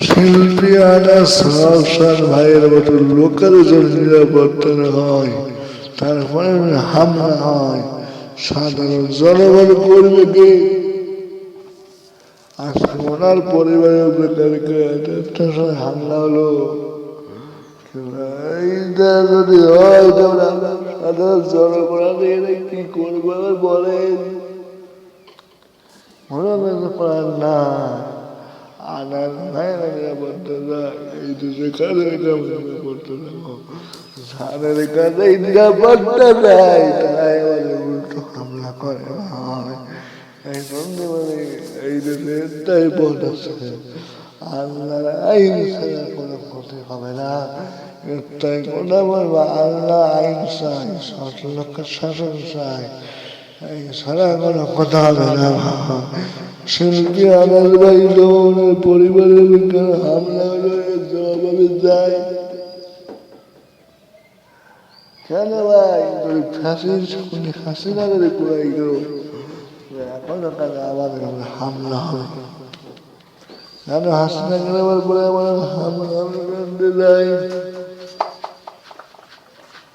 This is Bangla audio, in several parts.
শিল্পী আনা সাহসান ভাইয়ের মতো লোকের জন্য নিরাপত্তা না হয়, তারপরে হামলা হয়। সাধারণ জনগণ করবে কে? আজকে ওনার পরিবারের হামলা হলো। যদি হয় তাহলে জনগণ কি করব? বলেন। না দেয়। এই তো যেখানে এটা নিরাপত্তা দেবো ধানের কাছে নিরাপত্তা দেয়। তারাই আমাদের উল্টো হামলা করে এই এই আইন হবে না। বলব আল্লাহ আইন চাই ষাট লক্ষের শাসন চাই ছাড়া কোনো কথা হবে না শিল্পী আনার ভাই দৌড়ের পরিবারের হামলা জবাবে যায়। কেন ভাই? তুই ফাঁসির শুনে ফাঁসি না করে পুরাই গেল এখন ওখানে আমাদের হামলা হবে। কেন পরে আমার হামলা করতে যায়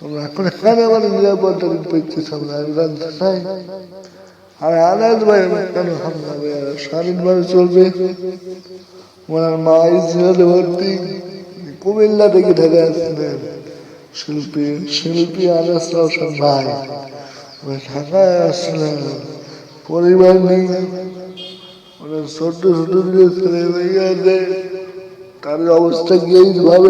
তোমরা নিরাপত্তা পেয়েছিস আমরা চাই আর আনাজ ভাই, কেন হামলা হবে স্বাধীনভাবে চলবে। ওনার মা ভর্তি। কুমিল্লা থেকে ঢাকা আসছিলেন শিল্পী শিল্পী আনাস রওশন ভাই। ঢাকায় আসছিলেন পরিবার নিয়ে। ওনার ছোট্ট ছোট ছেলে মেয়ে তার অবস্থা কি এইভাবে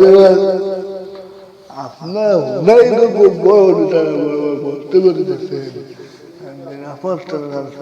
No, neither would world that I was doing the same. I mean, I must have done